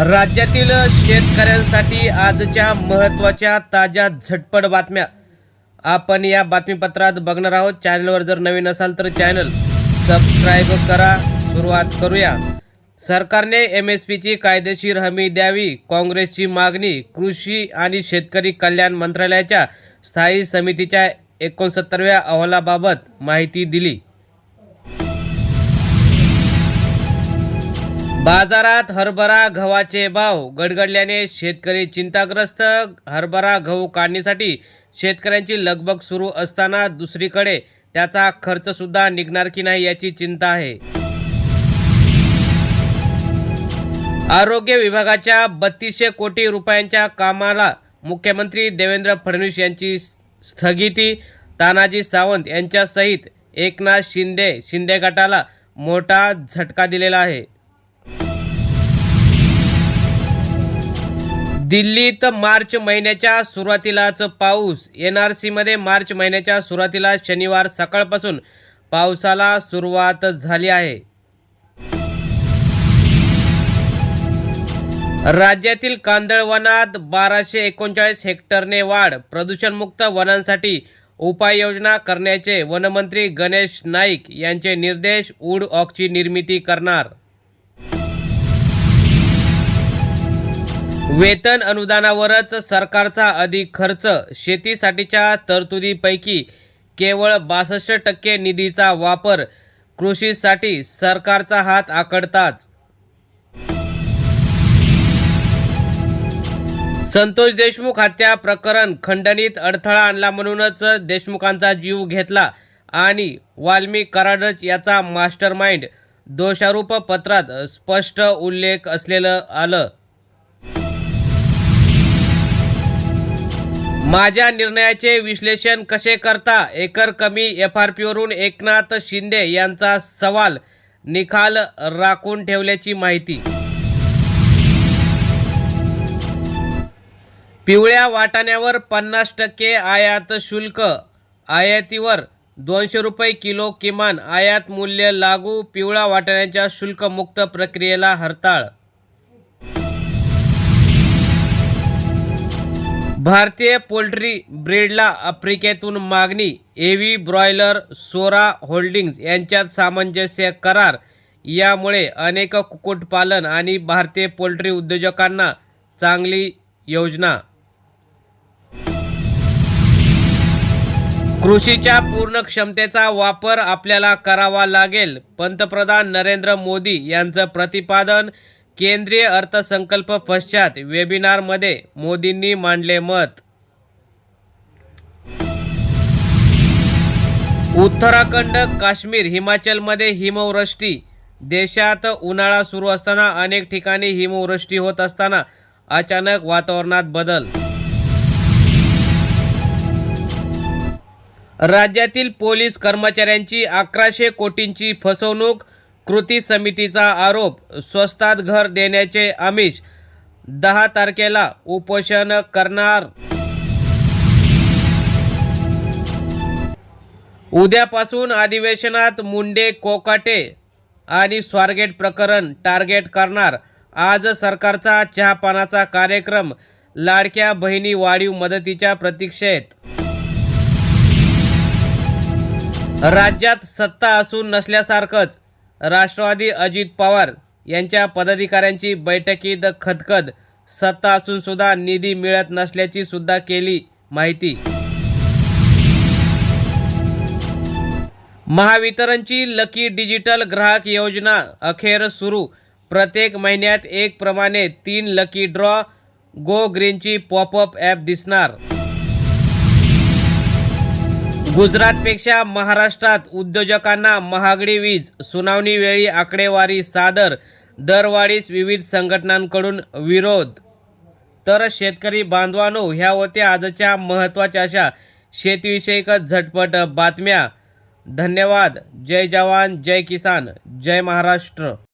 राज्यातील शेतकऱ्यांसाठी आजच्या महत्त्वाच्या ताज्या झटपट बातम्या. आपण या बातमीपत्रात बघणार आहोत. चॅनलवर जर नवीन असाल तर चॅनल सबस्क्राईब करा. सुरुवात करूया. सरकारने एम एस पीची कायदेशीर हमी द्यावी. काँग्रेसची मागणी कृषी आणि शेतकरी कल्याण मंत्रालयाच्या स्थायी समितीच्या एकोणसत्तरव्या अहवालाबाबत माहिती दिली. बाजारात हरभरा गव्हाचे भाव गडगडल्याने शेतकरी चिंताग्रस्त. हरभरा गहू काढणीसाठी शेतकऱ्यांची लगबग सुरू असताना दुसरीकडे त्याचा खर्च सुद्धा निघणार की नाही याची चिंता आहे. आरोग्य विभागाच्या बत्तीसशे कोटी रुपयांच्या कामाला मुख्यमंत्री देवेंद्र फडणवीस यांची स्थगिती. तानाजी सावंत यांच्यासहित एकनाथ शिंदे शिंदे गटाला मोठा झटका दिलेला आहे. दिल्लीत मार्च महिन्याच्या सुरुवातीलाच पाऊस. एन आर सीमध्ये मार्च महिन्याच्या सुरुवातीला शनिवार सकाळपासून पावसाला सुरुवात झाली आहे. राज्यातील कांदळवनात बाराशे एकोणचाळीस हेक्टरने वाढ. प्रदूषणमुक्त वनांसाठी उपाययोजना करण्याचे वनमंत्री गणेश नाईक यांचे निर्देश वूड ऑकची निर्मिती करणार. वेतन अनुदानावरच सरकारचा अधिक खर्च. शेतीसाठीच्या तरतुदीपैकी केवळ बासष्ट टक्के निधीचा वापर कृषीसाठी सरकारचा हात आकडताच संतोष देशमुख हत्या प्रकरण खंडणीत अडथळा आणला म्हणूनच देशमुखांचा जीव घेतला आणि वाल्मी कराडच याचा मास्टर माइंड दोषारोप पत्रात स्पष्ट उल्लेख असलेलं आलं. माझ्या निर्णयाचे विश्लेषण कसे करता? एकर कमी एफ आर पीवरून एकनाथ शिंदे यांचा सवाल निकाल राखून ठेवल्याची माहिती. पिवळ्या वाटाण्यावर पन्नास टक्के आयात शुल्क. आयातीवर दोनशे रुपये किलो किमान आयात मूल्य लागू पिवळा वाटाण्याच्या शुल्कमुक्त प्रक्रियेला हरताळ. भारतीय पोल्ट्री ब्रीडला आफ्रिकेतून मागणी एव्ही ब्रॉयलर सोरा होल्डिंग्ज यांच्यात सामंजस्य करार. यामुळे अनेक कुक्कुटपालन आणि भारतीय पोल्ट्री उद्योजकांना चांगली योजना. कृषीच्या पूर्ण क्षमतेचा वापर आपल्याला करावा लागेल पंतप्रधान नरेंद्र मोदी यांचं प्रतिपादन केंद्रीय अर्थसंकल्प पश्चात वेबिनारमध्ये मोदींनी मांडले मत. उत्तराखंड काश्मीर हिमाचलमध्ये हिमवृष्टी. देशात उन्हाळा सुरू असताना अनेक ठिकाणी हिमवृष्टी होत असताना अचानक वातावरणात बदल. राज्यातील पोलीस कर्मचाऱ्यांची अकराशे कोटींची फसवणूक कृती समितीचा आरोप स्वस्तात घर देण्याचे आमिष दहा तारखेला उपोषण करणार. उद्यापासून अधिवेशनात मुंडे कोकाटे आणि स्वारगेट प्रकरण टार्गेट करणार. आज सरकारचा चहापानाचा कार्यक्रम लाडक्या बहिणी वाढीव मदतीच्या प्रतीक्षेत. राज्यात सत्ता असून नसल्यासारखंच राष्ट्रवादी अजित पवार यांच्या पदाधिकाऱ्यांची बैठकीत खदखद. सत्ता असून सुद्धा निधी मिळत नसल्याची सुद्धा केली माहिती. महावितरणची लकी डिजिटल ग्राहक योजना अखेर सुरू. प्रत्येक महिन्यात एक प्रमाणे तीन लकी ड्रॉ. गो ग्रीनची पॉपअप ॲप दिसणार. गुजरातपेक्षा महाराष्ट्रात उद्योजकांना महागडी वीज सुनावणीवेळी आकडेवारी सादर दरवाढीस विविध संघटनांकडून विरोध. तर शेतकरी बांधवानो ह्या होत्या आजच्या महत्त्वाच्या अशा शेतीविषयकच झटपट बातम्या. धन्यवाद. जय जवान जय किसान जय महाराष्ट्र.